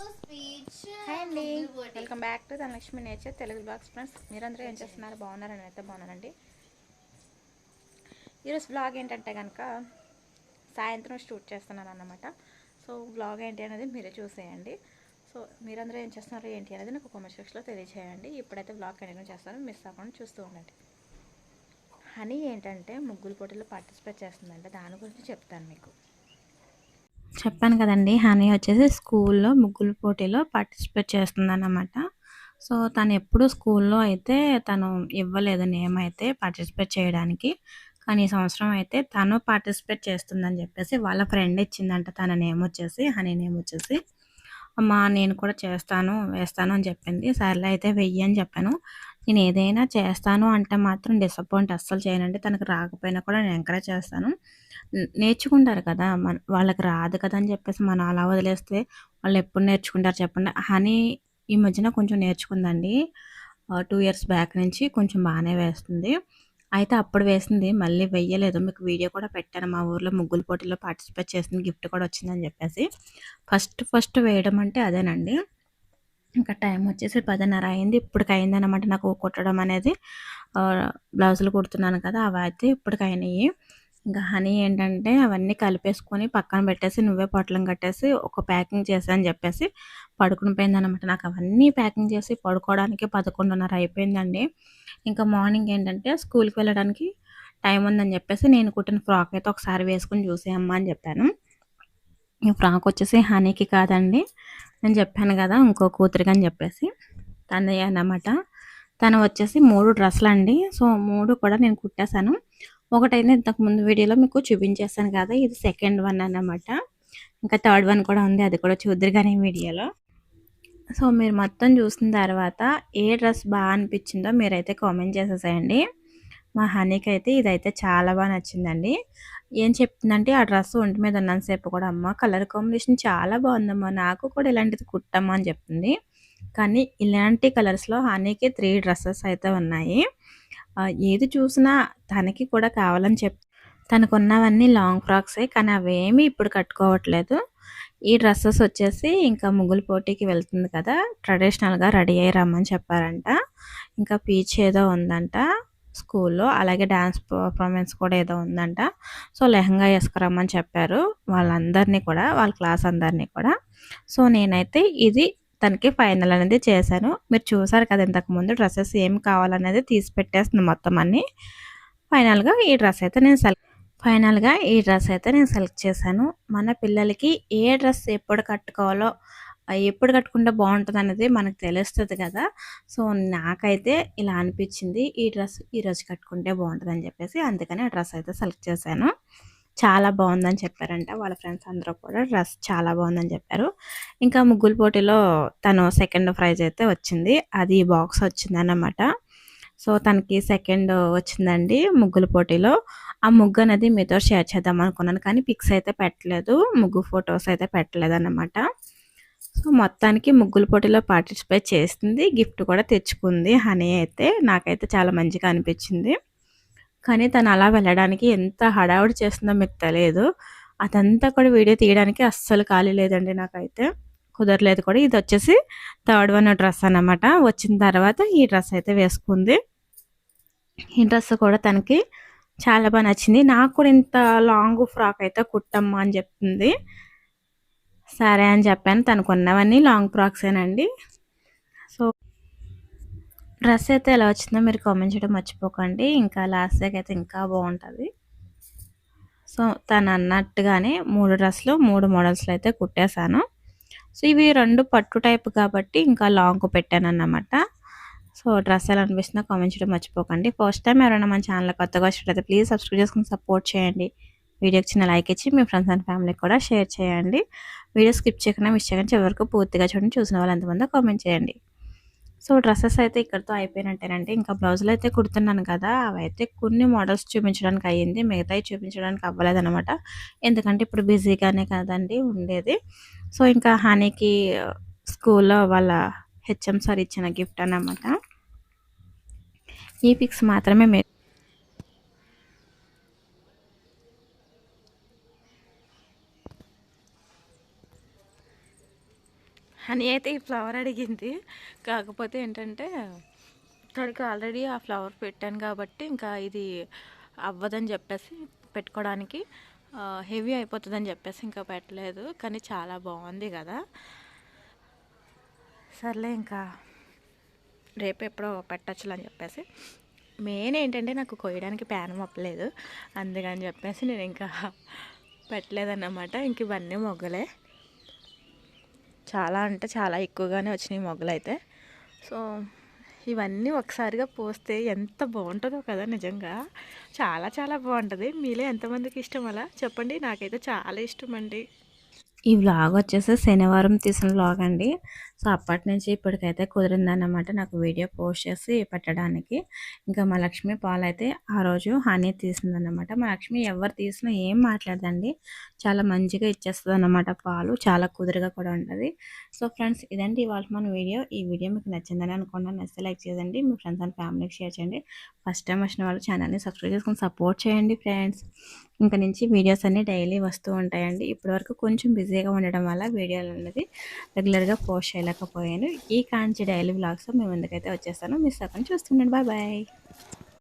Hi అండి welcome back to Dhanalakshmi nature Telugu blogs friends మీరందరూ ఏం చేస్తున్నారు? బాగున్నారని అయితే బాగున్నానండి. ఈరోజు బ్లాగ్ ఏంటంటే కనుక సాయంత్రం షూట్ చేస్తున్నాను అన్నమాట సో బ్లాగ్ ఏంటి అనేది మీరే చూసేయండి. సో మీరందరూ ఏం చేస్తున్నారు ఏంటి అనేది నాకు కామెంట్ సెక్షన్లో తెలియజేయండి ఇప్పుడైతే బ్లాగ్ కంటిన్యూ చేస్తాను. మిస్ అవ్వకుండా చూస్తూ ఉండండి. హనీ ఏంటంటే ముగ్గులు పోటీలో పార్టిసిపేట్ చేస్తుందంటే. దాని గురించి చెప్తాను మీకు. చెప్పాను కదండి హనీ వచ్చేసి స్కూల్లో ముగ్గుల పోటీలో పార్టిసిపేట్ చేస్తుందన్నమాట. సో తను ఎప్పుడు స్కూల్లో అయితే తను ఇవ్వలేదు నేమ్ అయితే పార్టిసిపేట్ చేయడానికి. కానీ ఈ సంవత్సరం అయితే తను పార్టిసిపేట్ చేస్తుందని చెప్పేసి వాళ్ళ ఫ్రెండ్ ఇచ్చిందంట తన నేమ్ వచ్చేసి హనీ నేమ్ వచ్చేసి. అమ్మ నేను కూడా చేస్తాను వేస్తాను అని చెప్పింది. సర్లే అయితే వెయ్యి అని చెప్పాను. నేను ఏదైనా చేస్తాను అంటే మాత్రం డిసప్పాయింట్ అస్సలు చేయనండి. తనకు రాకపోయినా కూడా నేను ఎంకరేజ్ చేస్తాను. నేర్చుకుంటారు కదా మన వాళ్ళకి రాదు కదా అని చెప్పేసి మనం అలా వదిలేస్తే వాళ్ళు ఎప్పుడు నేర్చుకుంటారు చెప్పండి. హనీ ఈ మధ్యన కొంచెం నేర్చుకుందండి. టూ ఇయర్స్ బ్యాక్ నుంచి కొంచెం బాగానే వేస్తుంది. అయితే అప్పుడు వేసింది మళ్ళీ వెయ్యలేదు మీకు వీడియో కూడా పెట్టాను. మా ఊర్లో ముగ్గుల పోటీలో పార్టిసిపేట్ చేసింది గిఫ్ట్ కూడా వచ్చిందని చెప్పేసి. ఫస్ట్ ఫస్ట్ వేయడం అంటే అదేనండి. ఇంకా టైం వచ్చేసి పదిన్నర అయింది. ఇప్పటికి అయిందనమాట నాకు కుట్టడం అనేది. బ్లౌజులు కుడుతున్నాను కదా అవి అయితే ఇప్పటికి అయినాయి. ఇంకా హనీ ఏంటంటే అవన్నీ కలిపేసుకొని పక్కన పెట్టేసి నువ్వే పొట్లం కట్టేసి ఒక ప్యాకింగ్ చేసా అని చెప్పేసి పడుకుని పోయిందనమాట నాకు అవన్నీ ప్యాకింగ్ చేసి పడుకోవడానికి పదకొండున్నర అయిపోయిందండి. ఇంకా మార్నింగ్ ఏంటంటే స్కూల్కి వెళ్ళడానికి టైం ఉందని చెప్పేసి నేను కుట్టిన ఫ్రాక్ అయితే ఒకసారి వేసుకుని చూసేయమ్మా అని చెప్పాను. ఈ ఫ్రాక్ వచ్చేసి హనీకి కాదండి. నేను చెప్పాను కదా ఇంకో కూతురికి అని చెప్పేసి తనయ్య అన్నమాట తను వచ్చేసి మూడు డ్రెస్సులు అండి సో మూడు కూడా నేను కుట్టేశాను. ఒకటైతే ఇంతకుముందు వీడియోలో మీకు చూపించేస్తాను కదా ఇది సెకండ్ వన్ అన్నమాట. ఇంకా థర్డ్ వన్ కూడా ఉంది అది కూడా చూద్దరు కానీ వీడియోలో. సో మీరు మొత్తం చూసిన తర్వాత ఏ డ్రెస్ బాగా అనిపించిందో మీరైతే కామెంట్ చేసేసేయండి. మా హనీకి అయితే ఇదైతే చాలా బాగా నచ్చిందండి. ఏం చెప్తుందంటే ఆ డ్రెస్ ఒంటి మీద ఉన్నంతసేపు కూడా అమ్మ కలర్ కాంబినేషన్ చాలా బాగుందమ్మా నాకు కూడా ఇలాంటిది కుట్టమ్మా అని చెప్తుంది. కానీ ఇలాంటి కలర్స్లో హనీకి త్రీ డ్రెస్సెస్ అయితే ఉన్నాయి. ఏది చూసినా తనకి కూడా కావాలని చెప్ తనకున్నవన్నీ లాంగ్ ఫ్రాక్సే కానీ అవేమి ఇప్పుడు కట్టుకోవట్లేదు. ఈ డ్రెస్సెస్ వచ్చేసి ఇంకా ముగ్గులు పోటీకి వెళ్తుంది కదా ట్రెడిషనల్గా రెడీ అయ్యి రమ్మని చెప్పారంట. ఇంకా పీచ్ ఏదో ఉందంట స్కూల్లో అలాగే డ్యాన్స్ పర్ఫార్మెన్స్ కూడా ఏదో ఉందంట. సో లెహంగా వేసుకురమ్మని చెప్పారు వాళ్ళందరినీ కూడా వాళ్ళ క్లాస్ అందరినీ కూడా. సో నేనైతే ఇది తనకి ఫైనల్ అనేది చేశాను. మీరు చూసారు కదా ఇంతకుముందు డ్రెస్సెస్ ఏం కావాలనేది తీసి పెట్టేస్తుంది మొత్తం అన్నీ. ఫైనల్గా ఈ డ్రెస్ అయితే నేను సెలెక్ట్ ఫైనల్గా ఈ డ్రెస్ అయితే నేను సెలెక్ట్ చేశాను. మన పిల్లలకి ఏ డ్రెస్ ఎప్పుడు కట్టుకోవాలో ఎప్పుడు కట్టుకుంటే బాగుంటుంది అనేది మనకు తెలుస్తుంది కదా. సో నాకైతే ఇలా అనిపించింది. ఈ డ్రెస్ ఈరోజు కట్టుకుంటే బాగుంటుంది అని చెప్పేసి అందుకని ఆ డ్రెస్ అయితే సెలెక్ట్ చేశాను. చాలా బాగుందని చెప్పారంట. వాళ్ళ ఫ్రెండ్స్ అందరూ కూడా డ్రెస్ చాలా బాగుందని చెప్పారు. ఇంకా ముగ్గుల పోటీలో తను సెకండ్ ప్రైజ్ అయితే వచ్చింది. అది బాక్స్ వచ్చిందన్నమాట. సో తనకి సెకండ్ వచ్చిందండి ముగ్గుల పోటీలో. ఆ ముగ్గు అనేది మీతో షేర్ చేద్దాం అనుకున్నాను కానీ పిక్స్ అయితే పెట్టలేదు. ముగ్గు ఫొటోస్ అయితే పెట్టలేదు అన్నమాట సో మొత్తానికి ముగ్గుల పోటీలో పార్టిసిపేట్ చేసింది. గిఫ్ట్ కూడా తెచ్చుకుంది హనీ అయితే. నాకైతే చాలా మంచిగా అనిపించింది. కానీ తను అలా వెళ్ళడానికి ఎంత హడావుడి చేస్తుందో మీకు తెలియదు. అదంతా కూడా వీడియో తీయడానికి అస్సలు ఖాళీ లేదండి నాకైతే. కుదరలేదు కూడా. ఇది వచ్చేసి థర్డ్ వన్ డ్రెస్ అనమాట వచ్చిన తర్వాత ఈ డ్రెస్ అయితే వేసుకుంది. ఈ డ్రెస్ కూడా తనకి చాలా బాగా నచ్చింది. నాకు కూడా ఇంత లాంగ్ ఫ్రాక్ అయితే కుట్టమ్మా అని చెప్తుంది సరే అని చెప్పాను. తనకు ఉన్నవన్నీ లాంగ్ ఫ్రాక్సేనండి. సో డ్రెస్ అయితే ఎలా వచ్చిందో మీరు కామెంట్ చేయడం మర్చిపోకండి. ఇంకా లాస్ట్ దగ్గర అయితే ఇంకా బాగుంటుంది. సో తను అన్నట్టుగానే మూడు డ్రెస్లు మూడు మోడల్స్లో అయితే కుట్టేశాను. సో ఇవి రెండు పట్టు టైప్ కాబట్టి ఇంకా లాంగ్ పెట్టాను అన్నమాట సో డ్రెస్ ఎలా అనిపిస్తుందో కామెంట్ చేయడం మర్చిపోకండి. ఫస్ట్ టైం ఎవరైనా మన ఛానల్ కొత్తగా వచ్చినట్లయితే ప్లీజ్ సబ్స్క్రైబ్ చేసుకుని సపోర్ట్ చేయండి. వీడియోకి చిన్న లైక్ ఇచ్చి మీ ఫ్రెండ్స్ అండ్ ఫ్యామిలీకి కూడా షేర్ చేయండి. వీడియో స్కిప్ చేయకుండా మిస్ చేయకుండా చివరికి పూర్తిగా చూడండి. చూసిన వాళ్ళు ఎంతమందో కామెంట్ చేయండి. సో డ్రెస్సెస్ అయితే ఇక్కడతో అయిపోయినట్టేనండి. ఇంకా బ్లౌజులు అయితే కుడుతున్నాను కదా అవి అయితే కొన్ని మోడల్స్ చూపించడానికి అయ్యింది. మిగతాయి చూపించడానికి అవ్వలేదన్నమాట. ఎందుకంటే ఇప్పుడు బిజీగానే కదండి ఉండేది. సో ఇంకా హానీకి స్కూల్లో వాళ్ళ హెచ్ఎం సార్ ఇచ్చిన గిఫ్ట్ అనమాట ఈ పిక్స్ మాత్రమే అని అయితే ఈ ఫ్లవర్ అడిగింది. కాకపోతే ఏంటంటే ఇక్కడికి ఆల్రెడీ ఆ ఫ్లవర్ పెట్టాను కాబట్టి ఇంకా ఇది అవ్వదని చెప్పేసి పెట్టుకోవడానికి హెవీ అయిపోతుందని చెప్పేసి ఇంకా పెట్టలేదు. కానీ చాలా బాగుంది కదా. సర్లే ఇంకా రేపు ఎప్పుడో పెట్టచ్చులు అని చెప్పేసి. మెయిన్ ఏంటంటే నాకు కొయ్యడానికి ప్యాన్ మొప్పలేదు. అందుకని చెప్పేసి నేను ఇంకా పెట్టలేదన్నమాట. ఇంక ఇవన్నీ మొగ్గలే. చాలా అంటే చాలా ఎక్కువగానే వచ్చినాయి మొగ్గలు అయితే సో ఇవన్నీ ఒకసారిగా పోస్తే ఎంత బాగుంటుందో కదా నిజంగా. చాలా చాలా బాగుంటుంది. మీలో ఎంతమందికి ఇష్టం అలా? చెప్పండి. నాకైతే చాలా ఇష్టం అండి ఈ వ్లాగ్ వచ్చేసి శనివారం తీసిన వ్లాగ్ అండి. సో అప్పటి నుంచి ఇప్పటికైతే కుదిరిందన్నమాట నాకు వీడియో పోస్ట్ చేసి పెట్టడానికి. ఇంకా మా లక్ష్మి పాలు అయితే ఆ రోజు హనీ తీసిందన్నమాట. మా లక్ష్మి ఎవరు తీసినా ఏం మాట్లాడదండి. చాలా మంచిగా ఇచ్చేస్తుంది అన్నమాట పాలు. చాలా కుదురుగా కూడా ఉంటుంది. సో ఫ్రెండ్స్ ఇదండి ఇవాళ మన వీడియో. ఈ వీడియో మీకు నచ్చిందని అనుకున్నాను నచ్చితే లైక్ చేయండి. మీ ఫ్రెండ్స్ అండ్ ఫ్యామిలీకి షేర్ చేయండి. ఫస్ట్ టైం వచ్చిన వాళ్ళు ఛానల్ని సబ్స్క్రైబ్ చేసుకుని సపోర్ట్ చేయండి ఫ్రెండ్స్. ఇంకా నుంచి వీడియోస్ అన్నీ డైలీ వస్తూ ఉంటాయండి. ఇప్పటివరకు కొంచెం బిజీగా ఉండడం వల్ల వీడియోలు అనేది రెగ్యులర్గా పోస్ట్ చేయలేకపోయాను. ఈ కాంచి డైలీ బ్లాగ్స్ మేము ముందుకైతే వచ్చేస్తాను. మిస్ అవ్వకుండా చూస్తుండండి. Bye bye.